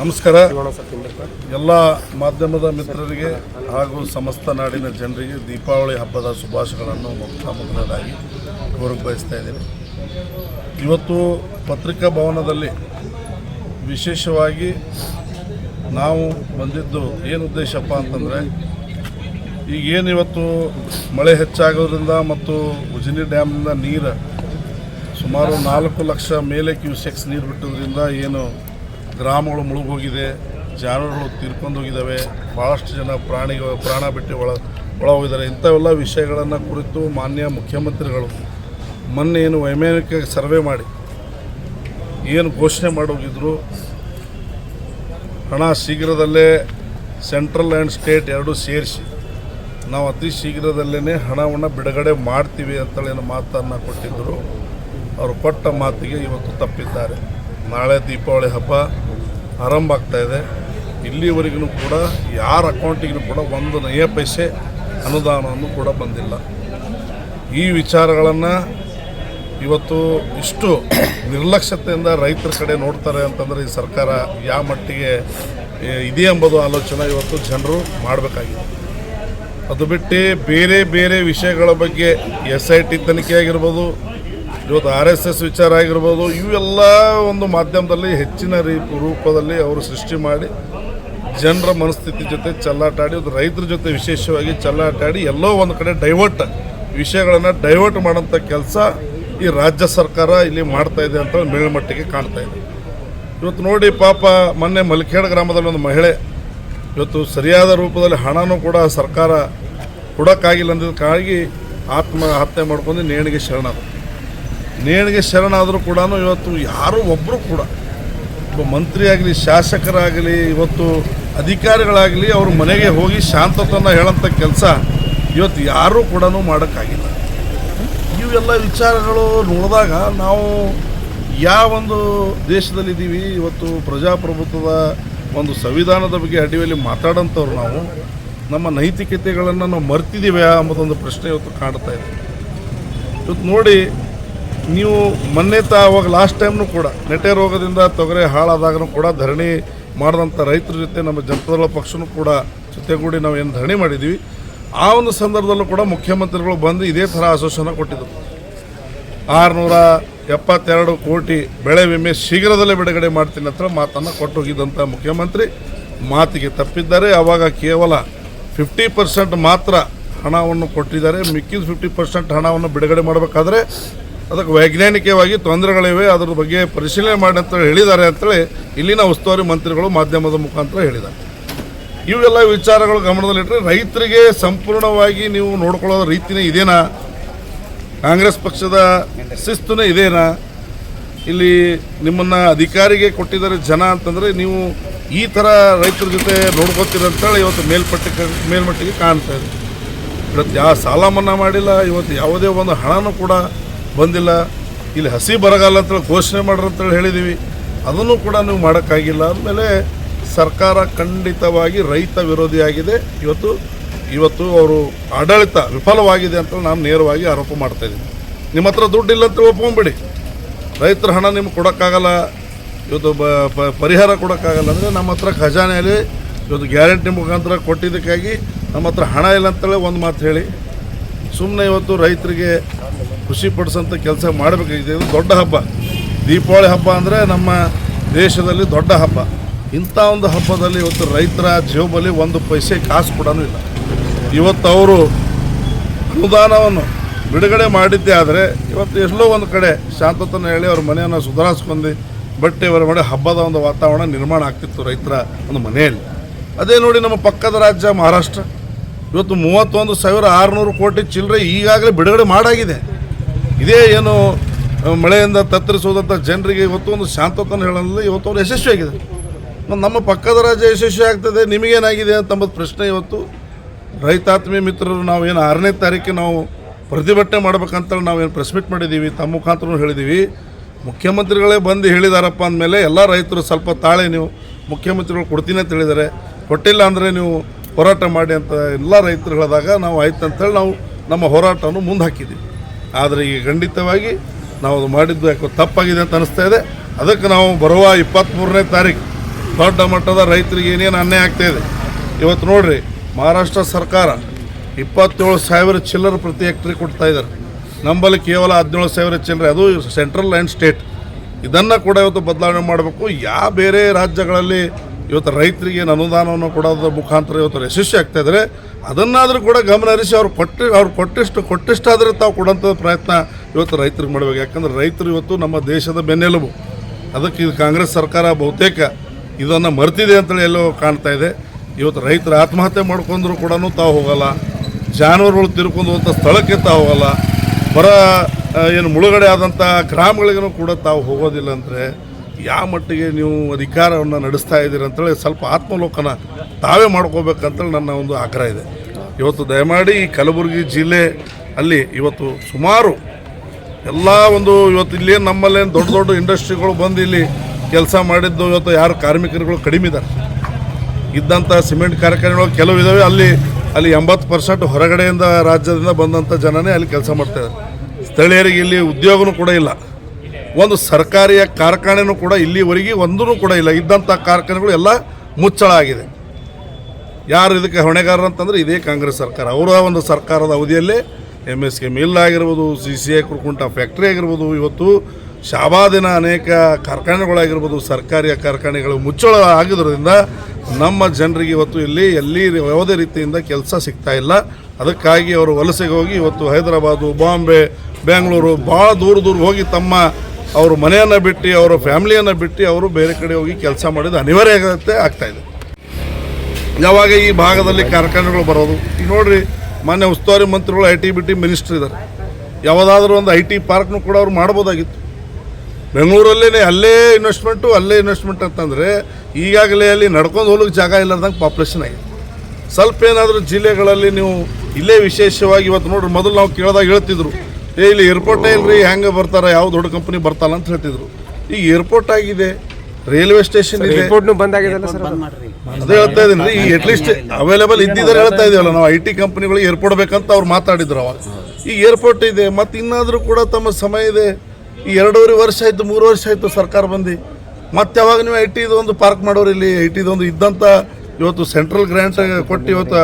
ನಮಸ್ಕಾರ. ಎಲ್ಲ ಮಾಧ್ಯಮದ ಮಿತ್ರರಿಗೆ ಹಾಗೂ ಸಮಸ್ತ ನಾಡಿನ ಜನರಿಗೆ ದೀಪಾವಳಿ ಹಬ್ಬದ ಶುಭಾಶಯಗಳನ್ನು ಮೊತ್ತ ಮೊದಲನೇದಾಗಿ ಕೋರಕ್ಕೆ ಬಯಸ್ತಾ ಇದ್ದೀನಿ. ಇವತ್ತು ಪತ್ರಿಕಾ ಭವನದಲ್ಲಿ ವಿಶೇಷವಾಗಿ ನಾವು ಬಂದಿದ್ದು ಏನು ಉದ್ದೇಶಪ್ಪ ಅಂತಂದರೆ ಈಗ ಏನು ಇವತ್ತು ಮಳೆ ಹೆಚ್ಚಾಗೋದ್ರಿಂದ ಮತ್ತು ಉಜಿನಿ ಡ್ಯಾಮ್ನಿಂದ ನೀರು ಸುಮಾರು ನಾಲ್ಕು ಲಕ್ಷ ಮೇಲೆ ಕ್ಯೂಸೆಕ್ಸ್ ನೀರು ಬಿಟ್ಟೋದ್ರಿಂದ ಏನು ಗ್ರಾಮಗಳು ಮುಳುಗೋಗಿದೆ, ಜಾನುವಾರುಗಳು ತೀರ್ಕೊಂಡು ಹೋಗಿದ್ದಾವೆ ಭಾಳಷ್ಟು ಜನ ಪ್ರಾಣಿ ಪ್ರಾಣ ಬಿಟ್ಟು ಒಳ ಒಳ ಹೋಗಿದ್ದಾರೆ ಇಂಥವೆಲ್ಲ ವಿಷಯಗಳನ್ನು ಕುರಿತು ಮಾನ್ಯ ಮುಖ್ಯಮಂತ್ರಿಗಳು ಮೊನ್ನೆ ಏನು ವೈಮಾನಿಕ ಸರ್ವೆ ಮಾಡಿ, ಏನು ಘೋಷಣೆ ಮಾಡೋಗಿದ್ರು, ಹಣ ಶೀಘ್ರದಲ್ಲೇ ಸೆಂಟ್ರಲ್ ಆ್ಯಂಡ್ ಸ್ಟೇಟ್ ಎರಡೂ ಸೇರಿಸಿ, ನಾವು ಅತಿ ಶೀಘ್ರದಲ್ಲೇ ಹಣವನ್ನು ಬಿಡುಗಡೆ ಮಾಡ್ತೀವಿ ಅಂತೇಳಿ ಮಾತನ್ನು ಕೊಟ್ಟಿದ್ದರು ಅವರು ಕೊಟ್ಟ ಮಾತಿಗೆ ಇವತ್ತು ತಪ್ಪಿದ್ದಾರೆ. ನಾಳೆ ದೀಪಾವಳಿ ಹಬ್ಬ. ಆರಂಭ ಆಗ್ತಾ ಇದೆ. ಇಲ್ಲಿವರೆಗೂ ಕೂಡ ಯಾರ ಅಕೌಂಟಿಗೂ ಕೂಡ ಒಂದು ನಯ ಪೈಸೆ ಅನುದಾನವನ್ನು ಕೂಡ ಬಂದಿಲ್ಲ. ಈ ವಿಚಾರಗಳನ್ನು ಇವತ್ತು ಇಷ್ಟು ನಿರ್ಲಕ್ಷ್ಯತೆಯಿಂದ ರೈತರ ಕಡೆ ನೋಡ್ತಾರೆ ಅಂತಂದರೆ ಈ ಸರ್ಕಾರ ಯಾವ ಮಟ್ಟಿಗೆ ಇದೆ ಎಂಬುದು ಆಲೋಚನೆ ಇವತ್ತು ಜನರು ಮಾಡಬೇಕಾಗಿದೆ. ಅದು ಬಿಟ್ಟು ಬೇರೆ ಬೇರೆ ವಿಷಯಗಳ ಬಗ್ಗೆ ಎಸ್ ಐ ಟಿ ತನಿಖೆ ಆಗಿರ್ಬೋದು ಇವತ್ತು ಆರ್ ಎಸ್ ಎಸ್ ವಿಚಾರ ಆಗಿರ್ಬೋದು ಇವೆಲ್ಲ ಒಂದು ಮಾಧ್ಯಮದಲ್ಲಿ ಹೆಚ್ಚಿನ ರೂಪದಲ್ಲಿ ಅವರು ಸೃಷ್ಟಿ ಮಾಡಿ, ಜನರ ಮನಸ್ಥಿತಿ ಜೊತೆ ಚಲ್ಲಾಟಾಡಿ ಒಂದು ರೈತರ ಜೊತೆ ವಿಶೇಷವಾಗಿ ಚಲ್ಲಾಟಾಡಿ ಎಲ್ಲೋ ಒಂದು ಕಡೆ ಡೈವರ್ಟ್ ವಿಷಯಗಳನ್ನು ಡೈವರ್ಟ್ ಮಾಡೋಂಥ ಕೆಲಸ ಈ ರಾಜ್ಯ ಸರ್ಕಾರ ಇಲ್ಲಿ ಮಾಡ್ತಾ ಇದೆ ಅಂತ ಮೇಲ್ಮಟ್ಟಿಗೆ ಕಾಣ್ತಾ ಇದೆ. ಇವತ್ತು ನೋಡಿ ಪಾಪ ಮೊನ್ನೆ ಮಲ್ಕೇಡ್ ಗ್ರಾಮದಲ್ಲಿ ಒಂದು ಮಹಿಳೆ, ಇವತ್ತು ಸರಿಯಾದ ರೂಪದಲ್ಲಿ ಹಣನೂ ಕೂಡ ಸರ್ಕಾರ ಕೊಡೋಕ್ಕಾಗಿಲ್ಲ ಅಂದಿದ್ದಕ್ಕಾಗಿ ಆತ್ಮಹತ್ಯೆ ಮಾಡ್ಕೊಂಡು ನೇಣಿಗೆ ಶರಣಾದರು ನೇಣಿಗೆ ಶರಣಾದರೂ ಕೂಡ ಇವತ್ತು ಯಾರೂ ಒಬ್ಬರು ಕೂಡ, ಒಬ್ಬ ಮಂತ್ರಿಯಾಗಲಿ, ಶಾಸಕರಾಗಲಿ, ಇವತ್ತು ಅಧಿಕಾರಿಗಳಾಗಲಿ ಅವ್ರ ಮನೆಗೆ ಹೋಗಿ ಶಾಂತತನ ಹೇಳೋಂಥ ಕೆಲಸ ಇವತ್ತು ಯಾರೂ ಕೂಡ ಮಾಡೋಕ್ಕಾಗಿಲ್ಲ. ಇವೆಲ್ಲ ವಿಚಾರಗಳು ನೋಡಿದಾಗ ನಾವು ಯಾವೊಂದು ದೇಶದಲ್ಲಿದ್ದೀವಿ ಇವತ್ತು ಪ್ರಜಾಪ್ರಭುತ್ವದ ಒಂದು ಸಂವಿಧಾನದ ಬಗ್ಗೆ ಅಡಿಯಲ್ಲಿ ಮಾತಾಡೋಂಥವ್ರು ನಾವು, ನಮ್ಮ ನೈತಿಕತೆಗಳನ್ನು ನಾವು ಮರ್ತಿದ್ದೀವಿ ಅನ್ನೋದೊಂದು ಪ್ರಶ್ನೆ ಇವತ್ತು ಕಾಡ್ತಾ ಇದೆ. ಇವತ್ತು ನೋಡಿ ನೀವು ಮೊನ್ನೆ ಅವಾಗ ಲಾಸ್ಟ್ ಟೈಮ್ನು ಕೂಡ ನೆಟೆ ರೋಗದಿಂದ ತೊಗರೆ ಹಾಳಾದಾಗನೂ ಕೂಡ ಧರಣಿ ಮಾಡಿದಂಥ ರೈತರ ಜೊತೆ ನಮ್ಮ ಜನತಾದಳ ಪಕ್ಷನೂ ಕೂಡ ಜೊತೆಗೂಡಿ ನಾವು ಏನು ಧರಣಿ ಮಾಡಿದ್ದೀವಿ ಆ ಒಂದು ಸಂದರ್ಭದಲ್ಲೂ ಕೂಡ ಮುಖ್ಯಮಂತ್ರಿಗಳು ಬಂದು ಇದೇ ಥರ ಆಶ್ವಾಸನ ಕೊಟ್ಟಿದ್ದರು ಆರುನೂರ ಎಪ್ಪತ್ತೆರಡು ಕೋಟಿ ಬೆಳೆ ವಿಮೆ ಶೀಘ್ರದಲ್ಲೇ ಬಿಡುಗಡೆ ಮಾಡ್ತೀನಿ ಅಂತ ಮಾತನ್ನು ಕೊಟ್ಟೋಗಿದ್ದಂಥ ಮುಖ್ಯಮಂತ್ರಿ ಮಾತಿಗೆ ತಪ್ಪಿದ್ದಾರೆ. ಆವಾಗ ಕೇವಲ ಫಿಫ್ಟಿ ಪರ್ಸೆಂಟ್ ಮಾತ್ರ ಹಣವನ್ನು ಕೊಟ್ಟಿದ್ದಾರೆ. ಮಿಕ್ಕಿದ ಫಿಫ್ಟಿ ಪರ್ಸೆಂಟ್ ಹಣವನ್ನು ಬಿಡುಗಡೆ ಮಾಡಬೇಕಾದ್ರೆ ಅದಕ್ಕೆ ವೈಜ್ಞಾನಿಕವಾಗಿ ತೊಂದರೆಗಳಿವೆ, ಅದರ ಬಗ್ಗೆ ಪರಿಶೀಲನೆ ಮಾಡಿ ಅಂತ ಹೇಳಿದ್ದಾರೆ ಅಂತೇಳಿ ಇಲ್ಲಿನ ಉಸ್ತುವಾರಿ ಮಂತ್ರಿಗಳು ಮಾಧ್ಯಮದ ಮುಖಾಂತರ ಹೇಳಿದ್ದಾರೆ. ಇವೆಲ್ಲ ವಿಚಾರಗಳು ಗಮನದಲ್ಲಿಟ್ಟರೆ ರೈತರಿಗೆ ಸಂಪೂರ್ಣವಾಗಿ ನೀವು ನೋಡ್ಕೊಳ್ಳೋ ರೀತಿನೇ ಇದೇನಾ? ಕಾಂಗ್ರೆಸ್ ಪಕ್ಷದ ಶಿಸ್ತುನೇ ಇದೇನಾ? ಇಲ್ಲಿ ನಿಮ್ಮನ್ನು ಅಧಿಕಾರಿಗೆ ಕೊಟ್ಟಿದ್ದಾರೆ ಜನ ಅಂತಂದರೆ ನೀವು ಈ ಥರ ರೈತರ ಜೊತೆ ನೋಡ್ಕೋತೀರಂತೇಳಿ ಇವತ್ತು ಮೇಲ್ಪಟ್ಟಿಗೆ ಮೇಲ್ಮಟ್ಟಿಗೆ ಕಾಣ್ತಾ ಇದೆ. ಇವತ್ತು ಯಾವ ಸಾಲ ಮನ್ನಾ ಮಾಡಿಲ್ಲ, ಇವತ್ತು ಯಾವುದೇ ಒಂದು ಹಣನೂ ಕೂಡ ಬಂದಿಲ್ಲ. ಇಲ್ಲಿ ಹಸಿ ಬರಗಾಲ ಅಂತೇಳಿ ಘೋಷಣೆ ಮಾಡ್ರಿ ಅಂತೇಳಿ ಹೇಳಿದ್ದೀವಿ ಅದನ್ನು ಕೂಡ ನೀವು ಮಾಡೋಕ್ಕಾಗಿಲ್ಲ. ಅಂದಮೇಲೆ ಸರ್ಕಾರ ಖಂಡಿತವಾಗಿ ರೈತ ವಿರೋಧಿಯಾಗಿದೆ ಇವತ್ತು ಇವತ್ತು ಅವರು ಆಡಳಿತ ವಿಫಲವಾಗಿದೆ ಅಂತ ನಾನು ನೇರವಾಗಿ ಆರೋಪ ಮಾಡ್ತಾ ಇದ್ದೀನಿ. ನಿಮ್ಮ ಹತ್ರ ದುಡ್ಡಿಲ್ಲ ಅಂತ ಒಪ್ಕೊಂಬಿಡಿ. ರೈತರ ಹಣ ನಿಮ್ಗೆ ಕೊಡೋಕ್ಕಾಗಲ್ಲ. ಇವತ್ತು ಬ ಪರಿಹಾರ ಕೊಡೋಕ್ಕಾಗಲ್ಲ. ಅಂದರೆ ನಮ್ಮ ಹತ್ರ ಖಜಾನೆಯಲ್ಲಿ ಇವತ್ತು ಗ್ಯಾರಂಟಿ ಮುಖಾಂತರ ಕೊಟ್ಟಿದ್ದಕ್ಕಾಗಿ ನಮ್ಮ ಹತ್ರ ಹಣ ಇಲ್ಲ ಅಂತೇಳಿ ಒಂದು ಮಾತು ಹೇಳಿ. ಸುಮ್ಮನೆ ಇವತ್ತು ರೈತರಿಗೆ ಖುಷಿ ಪಡಿಸೋಂಥ ಕೆಲಸ ಮಾಡಬೇಕಾಗಿದೆ. ಇದು ದೊಡ್ಡ ಹಬ್ಬ. ದೀಪಾವಳಿ ಹಬ್ಬ ಅಂದರೆ ನಮ್ಮ ದೇಶದಲ್ಲಿ ದೊಡ್ಡ ಹಬ್ಬ. ಇಂಥ ಒಂದು ಹಬ್ಬದಲ್ಲಿ ಇವತ್ತು ರೈತರ ಜೇಬಲ್ಲಿ ಒಂದು ಪೈಸೆ ಕಾಸು ಕೂಡ ಇಲ್ಲ. ಇವತ್ತು ಅವರು ಅನುದಾನವನ್ನು ಬಿಡುಗಡೆ ಮಾಡಿದ್ದೇ ಆದರೆ ಇವತ್ತು ಎಲ್ಲೋ ಒಂದು ಕಡೆ ಶಾಂತತನ ಹೇಳಿ ಅವ್ರ ಮನೆಯನ್ನು ಸುಧಾರಿಸ್ಕೊಂಡು ಬಟ್ಟೆ ಅವರ ಮಾಡಿ ಹಬ್ಬದ ಒಂದು ವಾತಾವರಣ ನಿರ್ಮಾಣ ಆಗ್ತಿತ್ತು ರೈತರ ಒಂದು ಮನೆಯಲ್ಲಿ. ಅದೇ ನೋಡಿ ನಮ್ಮ ಪಕ್ಕದ ರಾಜ್ಯ ಮಹಾರಾಷ್ಟ್ರ. ಇವತ್ತು ಮೂವತ್ತೊಂದು ಸಾವಿರ ಆರುನೂರು ಕೋಟಿ ಚಿಲ್ಲರೆ ಈಗಾಗಲೇ ಬಿಡುಗಡೆ ಮಾಡಾಗಿದೆ. ಇದೇ ಏನು ಮಳೆಯಿಂದ ತತ್ತರಿಸುವುದಂಥ ಜನರಿಗೆ ಇವತ್ತು ಒಂದು ಶಾಂತತನ ಹೇಳೋದ್ರಲ್ಲಿ ಇವತ್ತು ಅವರು ಯಶಸ್ವಿಯಾಗಿದೆ ನಮ್ಮ ಪಕ್ಕದ ರಾಜ್ಯ ಯಶಸ್ವಿ ಆಗ್ತದೆ, ನಿಮಗೇನಾಗಿದೆ ಅಂತಂಬುದು ಪ್ರಶ್ನೆ ಇವತ್ತು. ರೈತಾತ್ಮೀಯ ಮಿತ್ರರು ನಾವು ಏನು ಆರನೇ ತಾರೀಕಿಗೆ ನಾವು ಪ್ರತಿಭಟನೆ ಮಾಡ್ಬೇಕಂತೇಳಿ ನಾವೇನು ಪ್ರೆಸ್ ಮೀಟ್ ಮಾಡಿದ್ದೀವಿ, ತಮ್ಮ ಮುಖಾಂತರ ಹೇಳಿದ್ದೀವಿ. ಮುಖ್ಯಮಂತ್ರಿಗಳೇ ಬಂದು ಹೇಳಿದಾರಪ್ಪ ಅಂದಮೇಲೆ ಎಲ್ಲ ರೈತರು ಸ್ವಲ್ಪ ತಾಳೆ ನೀವು ಮುಖ್ಯಮಂತ್ರಿಗಳು ಕೊಡ್ತೀನಿ ಅಂತ ಹೇಳಿದ್ದಾರೆ. ಕೊಟ್ಟಿಲ್ಲ ಅಂದರೆ ನೀವು ಹೋರಾಟ ಮಾಡಿ ಅಂತ ಎಲ್ಲ ರೈತರು ಹೇಳಿದಾಗ ನಾವು ಆಯ್ತು ಅಂತೇಳಿ ನಾವು ನಮ್ಮ ಹೋರಾಟವನ್ನು ಮುಂದೆ ಹಾಕಿದ್ದೀವಿ. ಆದರೆ ಈಗ ಖಂಡಿತವಾಗಿ ನಾವು ಅದು ಮಾಡಿದ್ದು ಯಾಕೋ ತಪ್ಪಾಗಿದೆ ಅಂತ ಅನಿಸ್ತಾ ಇದೆ. ಅದಕ್ಕೆ ನಾವು ಬರುವ ಇಪ್ಪತ್ತ್ಮೂರನೇ ತಾರೀಕು ದೊಡ್ಡ ಮಟ್ಟದ ರೈತರಿಗೆ ಏನೇನು ಅನ್ಯಾಯ ಆಗ್ತಾ ಇದೆ. ಇವತ್ತು ನೋಡಿರಿ, ಮಹಾರಾಷ್ಟ್ರ ಸರ್ಕಾರ ಇಪ್ಪತ್ತೇಳು ಸಾವಿರ ಚಿಲ್ಲರ್ ಪ್ರತಿ ಹೆಕ್ಟ್ರಿ ಕೊಡ್ತಾ ಇದ್ದಾರೆ. ನಂಬಲ್ಲಿ ಕೇವಲ ಹದಿನೇಳು ಸಾವಿರ ಚಿಲ್ಲರೆ, ಅದು ಸೆಂಟ್ರಲ್ ಆ್ಯಂಡ್ ಸ್ಟೇಟ್. ಇದನ್ನು ಕೂಡ ಇವತ್ತು ಬದಲಾವಣೆ ಮಾಡಬೇಕು. ಯಾವ ಬೇರೆ ರಾಜ್ಯಗಳಲ್ಲಿ ಇವತ್ತು ರೈತರಿಗೆ ಏನು ಅನುದಾನವನ್ನು ಕೊಡೋದ್ರ ಮುಖಾಂತರ ಇವತ್ತು ಯಶಸ್ವಿ ಆಗ್ತಾ ಇದ್ದಾರೆ. ಅದನ್ನಾದರೂ ಕೂಡ ಗಮನ ಹರಿಸಿ ಅವ್ರು ಕೊಟ್ಟು, ಅವ್ರು ಕೊಟ್ಟಿಷ್ಟು, ಕೊಟ್ಟಿಷ್ಟಾದರೆ ತಾವು ಕೊಡೋಂಥ ಪ್ರಯತ್ನ ಇವತ್ತು ರೈತರಿಗೆ ಮಾಡಬೇಕು. ಯಾಕಂದ್ರೆ ರೈತರು ಇವತ್ತು ನಮ್ಮ ದೇಶದ ಬೆನ್ನೆಲುಬು. ಅದಕ್ಕೆ ಇದು ಕಾಂಗ್ರೆಸ್ ಸರ್ಕಾರ ಬಹುತೇಕ ಇದನ್ನು ಮರ್ತಿದೆ ಅಂತೇಳಿ ಎಲ್ಲೋ ಕಾಣ್ತಾ ಇದೆ. ಇವತ್ತು ರೈತರು ಆತ್ಮಹತ್ಯೆ ಮಾಡ್ಕೊಂಡ್ರು ಕೂಡ ತಾವು ಹೋಗಲ್ಲ. ಜಾನುವಾರುಗಳು ತಿರ್ಕೊಂಡು ಹೋದಂಥ ಸ್ಥಳಕ್ಕೆ ತಾವು ಹೋಗಲ್ಲ. ಬರ ಏನು ಮುಳುಗಡೆ ಆದಂಥ ಗ್ರಾಮಗಳಿಗೂ ಕೂಡ ತಾವು ಹೋಗೋದಿಲ್ಲ ಅಂದರೆ ಯಾವ ಮಟ್ಟಿಗೆ ನೀವು ಅಧಿಕಾರವನ್ನು ನಡೆಸ್ತಾ ಇದ್ದೀರಿ ಅಂತೇಳಿ ಸ್ವಲ್ಪ ಆತ್ಮಲೋಕನ ತಾವೇ ಮಾಡ್ಕೋಬೇಕಂತೇಳಿ ನನ್ನ ಒಂದು ಆಗ್ರಹ ಇದೆ. ಇವತ್ತು ದಯಮಾಡಿ ಕಲಬುರಗಿ ಜಿಲ್ಲೆ ಅಲ್ಲಿ ಇವತ್ತು ಸುಮಾರು ಎಲ್ಲ ಒಂದು ಇವತ್ತು ಇಲ್ಲಿ ನಮ್ಮಲ್ಲೇನು ದೊಡ್ಡ ದೊಡ್ಡ ಇಂಡಸ್ಟ್ರಿಗಳು ಬಂದು ಇಲ್ಲಿ ಕೆಲಸ ಮಾಡಿದ್ದು ಇವತ್ತು ಯಾರು ಕಾರ್ಮಿಕರುಗಳು ಕಡಿಮೆ ಇದ್ದಾರೆ. ಇದ್ದಂಥ ಸಿಮೆಂಟ್ ಕಾರ್ಖಾನೆಗಳು ಕೆಲವು ಇದ್ದಾವೆ ಅಲ್ಲಿ ಅಲ್ಲಿ ಎಂಬತ್ತು ಪರ್ಸೆಂಟ್ ಹೊರಗಡೆಯಿಂದ ರಾಜ್ಯದಿಂದ ಬಂದಂಥ ಜನನೇ ಅಲ್ಲಿ ಕೆಲಸ ಮಾಡ್ತಾರೆ ಸ್ಥಳೀಯರಿಗೆ ಇಲ್ಲಿ ಉದ್ಯೋಗನೂ ಕೂಡ ಇಲ್ಲ. ಒಂದು ಸರ್ಕಾರಿಯ ಕಾರ್ಖಾನೆನೂ ಕೂಡ ಇಲ್ಲಿವರೆಗೆ ಒಂದೂ ಕೂಡ ಇಲ್ಲ. ಇದ್ದಂಥ ಕಾರ್ಖಾನೆಗಳು ಎಲ್ಲ ಮುಚ್ಚಳ ಆಗಿದೆ ಯಾರು ಇದಕ್ಕೆ ಹೊಣೆಗಾರರು ಅಂತಂದ್ರೆ ಇದೇ ಕಾಂಗ್ರೆಸ್ ಸರ್ಕಾರ. ಅವರ ಒಂದು ಸರ್ಕಾರದ ಅವಧಿಯಲ್ಲೇ ಎಂ ಎಸ್ ಕೆ ಮಿಲ್ ಆಗಿರ್ಬೋದು C C I Kurkunta factory ಆಗಿರ್ಬೋದು, ಇವತ್ತು ಶಾಬಾದಿನ ಅನೇಕ ಕಾರ್ಖಾನೆಗಳಾಗಿರ್ಬೋದು, ಸರ್ಕಾರಿಯ ಕಾರ್ಖಾನೆಗಳು ಮುಚ್ಚಳ ಆಗಿರೋದ್ರಿಂದ ನಮ್ಮ ಜನರಿಗೆ ಇವತ್ತು ಇಲ್ಲಿ ಎಲ್ಲಿ ಯಾವುದೇ ರೀತಿಯಿಂದ ಕೆಲಸ ಸಿಗ್ತಾ ಇಲ್ಲ. ಅದಕ್ಕಾಗಿ ಅವರು ವಲಸೆಗೆ ಹೋಗಿ ಇವತ್ತು ಹೈದರಾಬಾದು, ಬಾಂಬೆ, ಬೆಂಗಳೂರು ಭಾಳ ದೂರ ದೂರ ಹೋಗಿ ತಮ್ಮ ಅವರು ಮನೆಯನ್ನು ಬಿಟ್ಟು, ಅವರ ಫ್ಯಾಮಿಲಿಯನ್ನು ಬಿಟ್ಟು ಅವರು ಬೇರೆ ಕಡೆ ಹೋಗಿ ಕೆಲಸ ಮಾಡಿದ ಆಗುತ್ತೆ ಆಗ್ತಾ ಇದೆ. ಯಾವಾಗ ಈ ಭಾಗದಲ್ಲಿ ಕಾರ್ಖಾನೆಗಳು ಬರೋದು? ಈಗ ನೋಡ್ರಿ, ಮಾನ್ಯ ಉಸ್ತುವಾರಿ ಮಂತ್ರಿಗಳು I T B T minister ಇದ್ದಾರೆ. ಯಾವುದಾದ್ರೂ ಒಂದು ಐ ಟಿ ಪಾರ್ಕ್ನು ಕೂಡ ಅವ್ರು ಮಾಡ್ಬೋದಾಗಿತ್ತು. ಬೆಂಗಳೂರಲ್ಲೇ ಅಲ್ಲೇ ಇನ್ವೆಸ್ಟ್ಮೆಂಟು ಅಲ್ಲೇ ಇನ್ವೆಸ್ಟ್ಮೆಂಟ್ ಅಂತಂದರೆ ಈಗಾಗಲೇ ಅಲ್ಲಿ ನಡ್ಕೊಂಡು ಹೋಗ್ಲಿಕ್ಕೆ ಜಾಗ ಇಲ್ಲದಂಗೆ ಪಾಪ್ಯುಲೇಷನ್ ಆಗಿದೆ. ಸ್ವಲ್ಪ ಏನಾದರೂ ಜಿಲ್ಲೆಗಳಲ್ಲಿ ನೀವು ಇಲ್ಲೇ ವಿಶೇಷವಾಗಿ ಇವತ್ತು ನೋಡ್ರಿ, ಮೊದಲು ನಾವು ಕೇಳಿದಾಗ ಹೇಳ್ತಿದ್ರು ಏ ಇಲ್ಲಿ ಏರ್ಪೋರ್ಟೇ ಇಲ್ರಿ ಹೆಂಗೆ ಬರ್ತಾರೆ ಯಾವ ದೊಡ್ಡ ಕಂಪನಿ ಬರ್ತಾರ ಅಂತ ಹೇಳ್ತಿದ್ರು. ಈಗ ಏರ್ಪೋರ್ಟ್ ಆಗಿದೆ ರೈಲ್ವೆ ಸ್ಟೇಷನ್ ಇದೆ. ರಿಪೋರ್ಟ್ನು ಬಂದಾಗಿದೆ ಸರ್ ಅದೇ? ಹೇಳ್ತಾ ಇದೀನಿ ರೀ ಈ ಅಟ್ಲೀಸ್ಟ್ ಅವೈಲೇಬಲ್ ಇದ್ದಿದ್ದಾರೆ ಹೇಳ್ತಾ ಇದೀವಲ್ಲ ನಾವು ಐ ಟಿ ಕಂಪನಿಗಳಿಗೆ ಏರ್ಪೋರ್ಟ್ ಬೇಕಂತ ಅವ್ರು ಮಾತಾಡಿದ್ರು ಅವಾಗ. ಈ ಏರ್ಪೋರ್ಟ್ ಇದೆ ಮತ್ತು ಇನ್ನಾದರೂ ಕೂಡ ತಮ್ಮ ಸಮಯ ಇದೆ. ಈ ಎರಡೂವರೆ ವರ್ಷ ಆಯಿತು ಮೂರು ವರ್ಷ ಆಯಿತು ಸರ್ಕಾರ ಬಂದು. ಮತ್ತೆ ಯಾವಾಗ ನೀವು ಐ ಟಿದು ಒಂದು ಪಾರ್ಕ್ ಮಾಡೋರು ಇಲ್ಲಿ ಐ ಟಿದು ಒಂದು ಇದ್ದಂಥ ಇವತ್ತು ಸೆಂಟ್ರಲ್ ಗ್ರ್ಯಾಂಟ್ ಕೊಟ್ಟು ಇವತ್ತು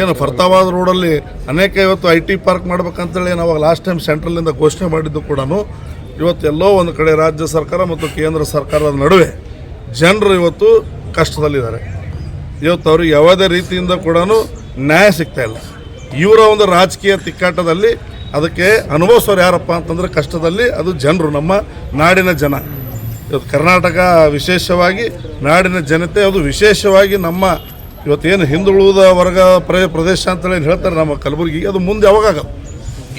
ಏನು ಫರ್ತಾಬಾದ್ ರೋಡಲ್ಲಿ ಅನೇಕ ಇವತ್ತು ಐ ಟಿ ಪಾರ್ಕ್ ಮಾಡ್ಬೇಕಂತೇಳಿ ನಾವು ಲಾಸ್ಟ್ ಟೈಮ್ ಸೆಂಟ್ರಲಿಂದ ಘೋಷಣೆ ಮಾಡಿದ್ದು ಕೂಡ ಇವತ್ತು ಎಲ್ಲೋ ಒಂದು ಕಡೆ ರಾಜ್ಯ ಸರ್ಕಾರ ಮತ್ತು ಕೇಂದ್ರ ಸರ್ಕಾರದ ನಡುವೆ ಜನರು ಇವತ್ತು ಕಷ್ಟದಲ್ಲಿದ್ದಾರೆ. ಇವತ್ತು ಅವ್ರಿಗೆ ಯಾವುದೇ ರೀತಿಯಿಂದ ಕೂಡ ನ್ಯಾಯ ಸಿಗ್ತಾ ಇಲ್ಲ. ಇವರ ಒಂದು ರಾಜಕೀಯ ತಿಕ್ಕಾಟದಲ್ಲಿ ಅದಕ್ಕೆ ಅನುಭವಿಸೋರು ಯಾರಪ್ಪ ಅಂತಂದ್ರೆ ಕಷ್ಟದಲ್ಲಿ ಅದು ಜನರು, ನಮ್ಮ ನಾಡಿನ ಜನ. ಇವತ್ತು ಕರ್ನಾಟಕ ವಿಶೇಷವಾಗಿ ನಾಡಿನ ಜನತೆ ಅದು ವಿಶೇಷವಾಗಿ ನಮ್ಮ ಇವತ್ತೇನು ಹಿಂದುಳಿದ ವರ್ಗ ಪ್ರ ಪ್ರದೇಶ ಅಂತೇಳಿ ಏನು ಹೇಳ್ತಾರೆ ನಮ್ಮ ಕಲಬುರಗಿ ಅದು ಮುಂದೆ ಯಾವಾಗ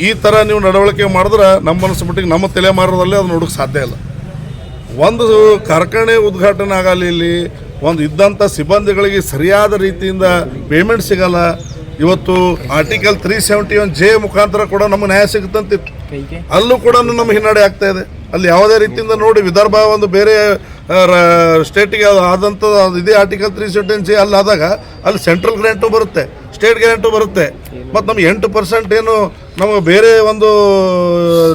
ಈ ಥರ ನೀವು ನಡವಳಿಕೆ ಮಾಡಿದ್ರೆ ನಮ್ಮ ಮನಸ್ಸು ಮಟ್ಟಿಗೆ ನಮ್ಮ ತಲೆಮಾರದಲ್ಲಿ ಅದು ನೋಡೋಕೆ ಸಾಧ್ಯ ಇಲ್ಲ. ಒಂದು ಕಾರ್ಖಾನೆ ಉದ್ಘಾಟನೆ ಆಗಲಿ ಇಲ್ಲಿ ಒಂದು ಇದ್ದಂಥ ಸಿಬ್ಬಂದಿಗಳಿಗೆ ಸರಿಯಾದ ರೀತಿಯಿಂದ ಪೇಮೆಂಟ್ ಸಿಗಲ್ಲ. ಇವತ್ತು article three seventy one J ಮುಖಾಂತರ ಕೂಡ ನಮಗೆ ನ್ಯಾಯ ಸಿಗುತ್ತಂತಿತ್ತು. ಅಲ್ಲೂ ಕೂಡ ನಮ್ಮ ಹಿನ್ನಡೆ ಆಗ್ತಾ ಇದೆ. ಅಲ್ಲಿ ಯಾವುದೇ ರೀತಿಯಿಂದ ನೋಡಿ ವಿದರ್ಭ ಒಂದು ಬೇರೆ ಸ್ಟೇಟಿಗೆ ಆದಂಥ ಇದೇ ಆರ್ಟಿಕಲ್ ತ್ರೀ ಸೆವೆಂಟಿ ಅಲ್ಲಾದಾಗ ಅಲ್ಲಿ ಸೆಂಟ್ರಲ್ ಗ್ರ್ಯಾಂಟು ಬರುತ್ತೆ ಸ್ಟೇಟ್ ಗ್ರ್ಯಾಂಟು ಬರುತ್ತೆ. ಮತ್ತು ನಮ್ಗೆ ಎಂಟು ಪರ್ಸೆಂಟ್ ಏನು ನಮಗೆ ಬೇರೆ ಒಂದು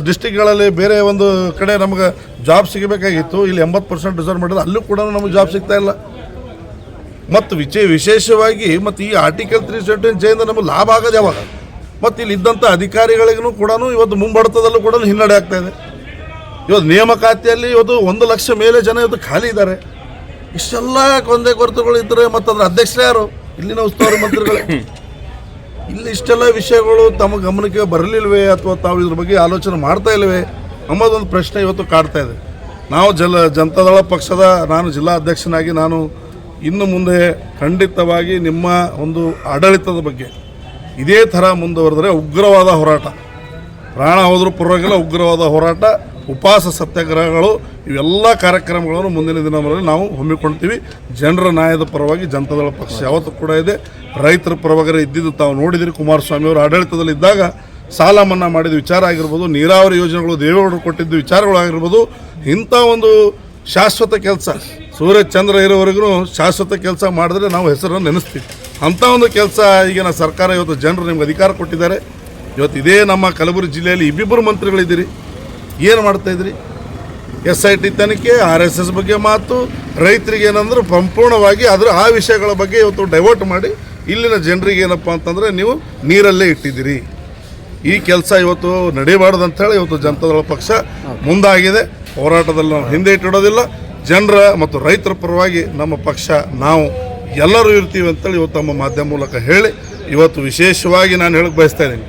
ಡಿಸ್ಟಿಕ್ಗಳಲ್ಲಿ ಬೇರೆ ಒಂದು ಕಡೆ ನಮಗೆ ಜಾಬ್ ಸಿಗಬೇಕಾಗಿತ್ತು, ಇಲ್ಲಿ ಎಂಬತ್ತು ಪರ್ಸೆಂಟ್ ರಿಸರ್ವ್ ಮಾಡಿದ್ರೆ ಅಲ್ಲೂ ಕೂಡ ನಮಗೆ ಜಾಬ್ ಸಿಗ್ತಾ ಇಲ್ಲ. ಮತ್ತು ವಿಚೇ, ವಿಶೇಷವಾಗಿ ಮತ್ತು ಈ ಆರ್ಟಿಕಲ್ ತ್ರೀ ಸೆವೆಂಟೀನ್ ಜೆಯಿಂದ ನಮಗೆ ಲಾಭ ಆಗೋದು ಯಾವಾಗ? ಮತ್ತು ಇಲ್ಲಿ ಇದ್ದಂಥ ಅಧಿಕಾರಿಗಳಿಗೂ ಕೂಡ ಇವತ್ತು ಮುಂಬಡತದಲ್ಲೂ ಕೂಡ ಹಿನ್ನಡೆ ಆಗ್ತಾ ಇದೆ. ಇವತ್ತು ನೇಮಕಾತಿಯಲ್ಲಿ ಇವತ್ತು ಒಂದು ಲಕ್ಷ ಮೇಲೆ ಜನ ಇವತ್ತು ಖಾಲಿ ಇದ್ದಾರೆ. ಇಷ್ಟೆಲ್ಲ ಕೊಂದೆ ಕೊರತೆಗಳು ಇದ್ದರೆ ಮತ್ತು ಅದರ ಅಧ್ಯಕ್ಷರೇ ಯಾರು? ಇಲ್ಲಿನ ಉಸ್ತುವಾರಿ ಮಂತ್ರಿಗಳೇ. ಇಲ್ಲಿ ಇಷ್ಟೆಲ್ಲ ವಿಷಯಗಳು ತಮ್ಮ ಗಮನಕ್ಕೆ ಬರಲಿಲ್ವೇ ಅಥವಾ ತಾವು ಇದ್ರ ಬಗ್ಗೆ ಆಲೋಚನೆ ಮಾಡ್ತಾ ಇಲ್ವೇ? ಅನ್ನೋದೊಂದು ಪ್ರಶ್ನೆ ಇವತ್ತು ಕಾಡ್ತಾ ಇದೆ. ನಾವು ಜಲ ಜನತಾದಳ ಪಕ್ಷದ ನಾನು ಜಿಲ್ಲಾ ಅಧ್ಯಕ್ಷನಾಗಿ ನಾನು ಇನ್ನು ಮುಂದೆ ಖಂಡಿತವಾಗಿ ನಿಮ್ಮ ಒಂದು ಆಡಳಿತದ ಬಗ್ಗೆ ಇದೇ ಥರ ಮುಂದುವರೆದ್ರೆ ಉಗ್ರವಾದ ಹೋರಾಟ. ಪ್ರಾಣ ಹೋದರೂ ಪರವಾಗಿಲ್ಲ, ಉಗ್ರವಾದ ಹೋರಾಟ, ಉಪವಾಸ ಸತ್ಯಾಗ್ರಹಗಳು, ಇವೆಲ್ಲ ಕಾರ್ಯಕ್ರಮಗಳನ್ನು ಮುಂದಿನ ದಿನಗಳಲ್ಲಿ ನಾವು ಹಮ್ಮಿಕೊಳ್ತೀವಿ ಜನರ ನ್ಯಾಯದ ಪರವಾಗಿ ಜನತಾದಳ ಪಕ್ಷ ಯಾವತ್ತೂ ಕೂಡ ಇದೆ. ರೈತರ ಪರವಾಗಿ ಇದ್ದಿದ್ದು ತಾವು ನೋಡಿದಿರಿ ಕುಮಾರಸ್ವಾಮಿ ಅವರು ಆಡಳಿತದಲ್ಲಿ ಇದ್ದಾಗ ಸಾಲ ಮನ್ನಾ ಮಾಡಿದ ವಿಚಾರ ಆಗಿರ್ಬೋದು, ನೀರಾವರಿ ಯೋಜನೆಗಳು ದೇವೇಗೌಡರು ಕೊಟ್ಟಿದ್ದು ವಿಚಾರಗಳಾಗಿರ್ಬೋದು ಇಂಥ ಒಂದು ಶಾಶ್ವತ ಕೆಲಸ, ಸೂರ್ಯ ಚಂದ್ರ ಇರೋವರೆಗೂ ಶಾಶ್ವತ ಕೆಲಸ ಮಾಡಿದ್ರೆ ನಾವು ಹೆಸರನ್ನು ನೆನೆಸ್ತೀವಿ. ಅಂಥ ಒಂದು ಕೆಲಸ ಈಗಿನ ಸರ್ಕಾರ ಇವತ್ತು ಜನರು ನಿಮ್ಗೆ ಅಧಿಕಾರ ಕೊಟ್ಟಿದ್ದಾರೆ. ಇವತ್ತು ಇದೇ ನಮ್ಮ ಕಲಬುರಗಿ ಜಿಲ್ಲೆಯಲ್ಲಿ ಇಬ್ಬಿಬ್ಬರು ಮಂತ್ರಿಗಳಿದ್ದೀರಿ. ಏನು ಮಾಡ್ತಾ ಇದ್ರಿ? ಎಸ್ ಐ ಟಿ ತನಿಖೆ, ಆರ್ ಎಸ್ ಎಸ್ ಬಗ್ಗೆ ಮಾತು, ರೈತರಿಗೆ ಏನಂದ್ರೆ ಸಂಪೂರ್ಣವಾಗಿ ಅದರ ಆ ವಿಷಯಗಳ ಬಗ್ಗೆ ಇವತ್ತು ಡೈವರ್ಟ್ ಮಾಡಿ ಇಲ್ಲಿನ ಜನರಿಗೆ ಏನಪ್ಪ ಅಂತಂದರೆ ನೀವು ನೀರಲ್ಲೇ ಇಟ್ಟಿದ್ದೀರಿ. ಈ ಕೆಲಸ ಇವತ್ತು ನಡೀಬಾರ್ದು ಅಂತೇಳಿ ಇವತ್ತು ಜನತಾದಳ ಪಕ್ಷ ಮುಂದಾಗಿದೆ. ಹೋರಾಟದಲ್ಲಿ ನಾವು ಹಿಂದೆ ಇಟ್ಟಿಡೋದಿಲ್ಲ. ಜನರ ಮತ್ತು ರೈತರ ಪರವಾಗಿ ನಮ್ಮ ಪಕ್ಷ ನಾವು ಎಲ್ಲರೂ ಇರ್ತೀವಿ ಅಂತೇಳಿ ಇವತ್ತು ನಮ್ಮ ಮಾಧ್ಯಮ ಮೂಲಕ ಹೇಳಿ. ಇವತ್ತು ವಿಶೇಷವಾಗಿ ನಾನು ಹೇಳಕ್ಕೆ ಬಯಸ್ತಾ ಇದ್ದೀನಿ.